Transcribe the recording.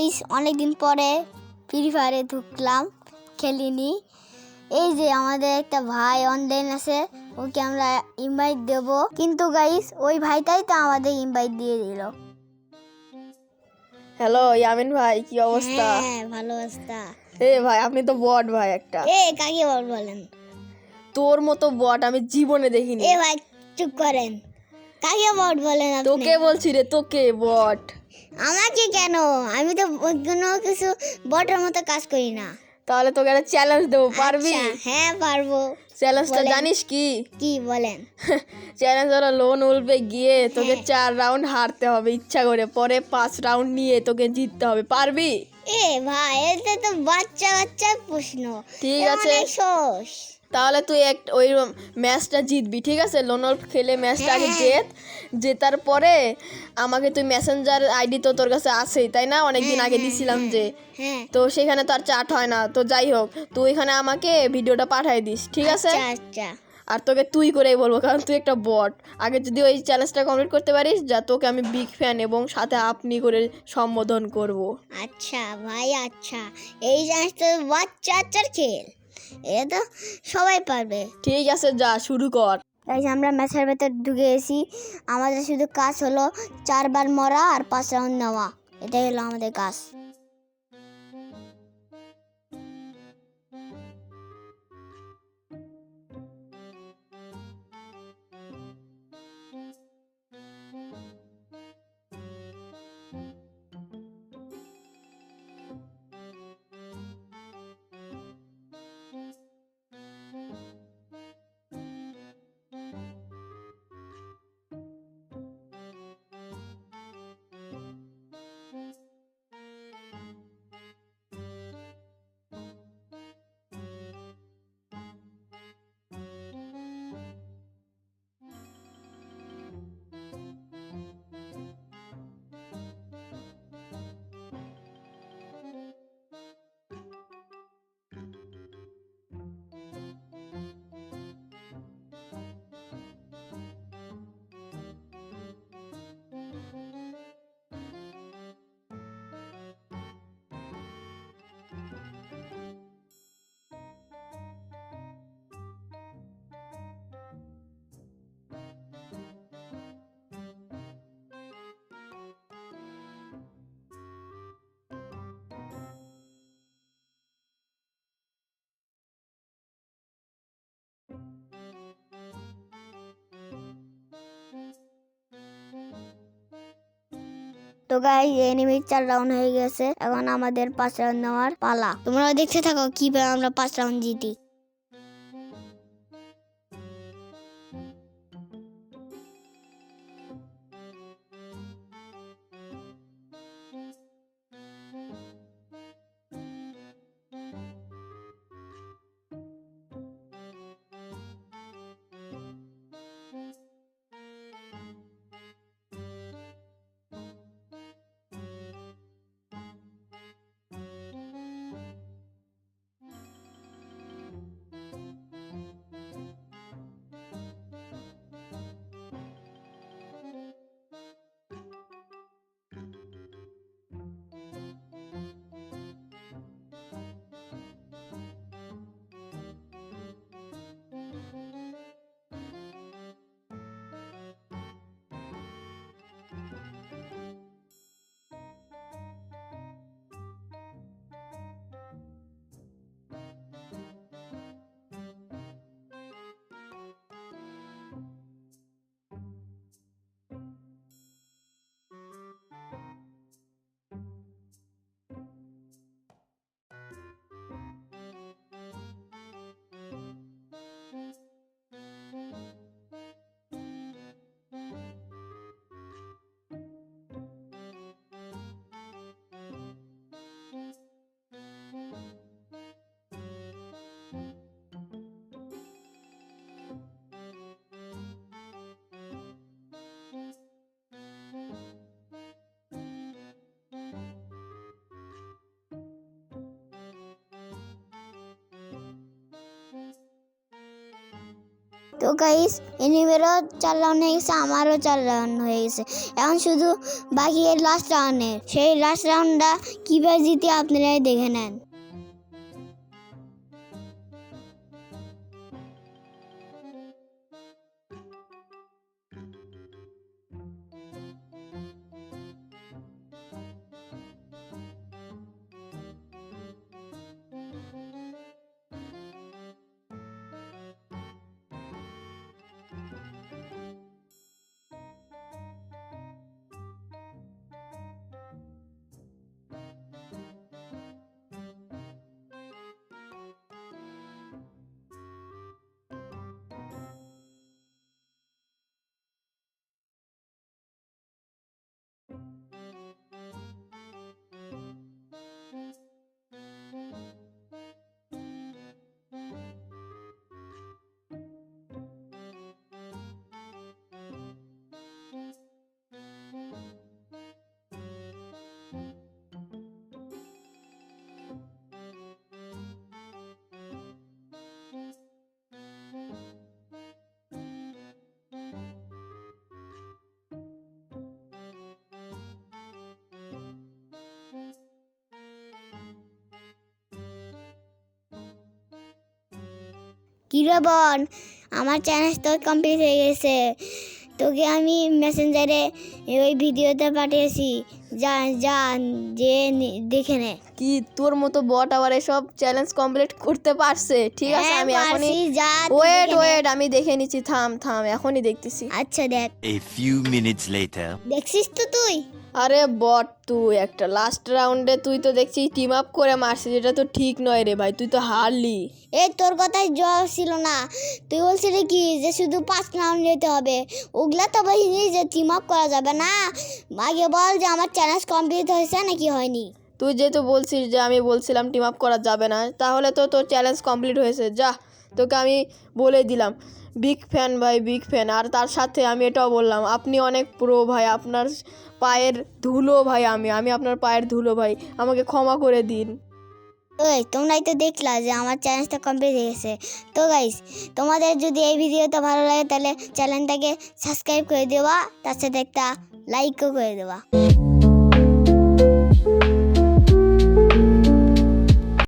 Guys অনেকদিন পরে free ফায়ারে ঢুকলাম খেলিনি। এই যে আমাদের একটা ভাই অনলাইন আছে ওকে আমরা ইনভাইট দেব। কিন্তু গাইস ওই ভাইটাই তো আমাদের ইনভাইট দিয়ে দিল। হ্যালো ইয়ামিন ভাই কি অবস্থা? হ্যাঁ ভালো অবস্থা। এ ভাই আপনি তো বট ভাই একটা। এ কাকে বল বলেন? তোর মতো বট আমি জীবনে দেখিনি। এ ভাই চুপ করেন। কাকে বট বলেন আপনি? তোকে বলছি রে তোকে বট। আমাকে কেন? আমি তো কোনো কিছু বটের মতো কাজ করি না। তাহলে তোকে একটা চ্যালেঞ্জ দেবো পারবি? আচ্ছা, হ্যাঁ পারব। চ্যালেঞ্জটা জানিস কি? কি বলেন? চ্যালেঞ্জ হলো লোন উল্পে গিয়ে তোকে হ্যাঁ। চার রাউন্ড হারতে হবে ইচ্ছা করে। পরে পাঁচ রাউন্ড নিয়ে তোকে জিততে হবে পারবি? এ ভাই এটা তো বাচ্চা বাচ্চার প্রশ্ন। ঠিক আছে। তাহলে তুই এক ওই ম্যাচটা জিতবি ঠিক আছে? লোনল খেলে ম্যাচটা আগে হ্যাঁ। জেত জেতার পরে আমাকে তুই মেসেঞ্জার আইডি তো তোর কাছে আছেই তাই না? অনেকদিন হ্যাঁ, আগে হ্যাঁ, দিছিলাম। যে। তো সেখানে তো আর চাট হয় না তো যাই হোক তুই এখানে আমাকে ভিডিওটা পাঠাই দিস ঠিক আছে? আচ্ছা আচ্ছা। আর তোকে তুই করেই বলব কারণ তুই একটা বট আগে যদি ওই চ্যালেঞ্জটা কমপ্লিট করতে পারিস যা তোকে আমি বিগ ফ্যান এবং সাথে আপনি করে সম্বোধন করব। আচ্ছা ভাই আচ্ছা। এই জানিস তো বাচ্চা বাচ্চার খেল। এটা তো সবাই পারবে। ঠিক আছে যা শুরু কর। তাই আমরা ম্যাচের ভেতর ঢুকে এসি আমাদের শুধু কাজ হলো চারবার মরা আর পাঁচ রাউন্ড নেওয়া। এটাই হলো আমাদের কাজ। তো গাই এনিমি চার রাউন্ড হয়ে গেছে। এখন আমাদের পাঁচ রাউন্ড নেওয়ার পালা। তোমরা দেখতে থাকো কীভাবে আমরা পাঁচ রাউন্ড জিতি। তো গাইস এনিমেরও চার রাউন্ড হয়ে গেছে, আমারও চার রাউন্ড হয়ে গেছে। এখন শুধু বাকি লাস্ট রাউন্ডের সেই লাস্ট রাউন্ডটা কীভাবে জিতে আপনারাই দেখে নেন। কিরে বোন? আমার চ্যালেঞ্জ তো কমপ্লিট হয়ে গেছে। তোকে আমি মেসেঞ্জারে ওই ভিডিওতে পাঠিয়েছি। যা যা যে নি- দেখে নে। কি তোর মতো বট আবার এসব চ্যালেঞ্জ কমপ্লিট করতে পারছে? ঠিক আছে হ্যাঁ, আমি এখনই যা ওয়েট ওয়েট আমি দেখে নিচ্ছি থাম থাম এখনই দেখতেছি। আচ্ছা দেখ। A few minutes later. দেখছিস তো তুই? আরে বট, তুই একটা লাস্ট রাউন্ডে তুই তো দেখছি টিম আপ করে মারছিস এটা তো ঠিক নয় রে ভাই, তুই তো হারলি। এই তোর কথায় জবাব ছিল না। তুই বলছিলি কি যে শুধু পাঁচ রাউন্ড যেতে হবে। ওগুলা তো বলিনি যে টিম আপ করা যাবে না। আগে বল যে আমার চ্যালেঞ্জ কমপ্লিট হয়েছে নাকি হয়নি। তুই যেহেতু বলছিস যে আমি বলছিলাম টিম আপ করা যাবে না, তাহলে তো তোর চ্যালেঞ্জ কমপ্লিট হয়েছে। যা, তোকে আমি বলে দিলাম। বিগ ফ্যান ভাই বিগ ফ্যান আর তার সাথে আমি এটাও বললাম, আপনি অনেক প্রো ভাই, আপনার পায়ের ধুলো ভাই আমি আমি আপনার পায়ের ধুলো ভাই, আমাকে ক্ষমা করে দিন। ওই, তোমরাই তো দেখলা যে আমার চ্যালেঞ্জটা কমপ্লিট হয়ে গেছে। তো গাইস তোমাদের যদি এই ভিডিওটা ভালো লাগে, তাহলে চ্যানেলটাকে সাবস্ক্রাইব করে দেওয়া তার সাথে একটা লাইকও করে দেওয়া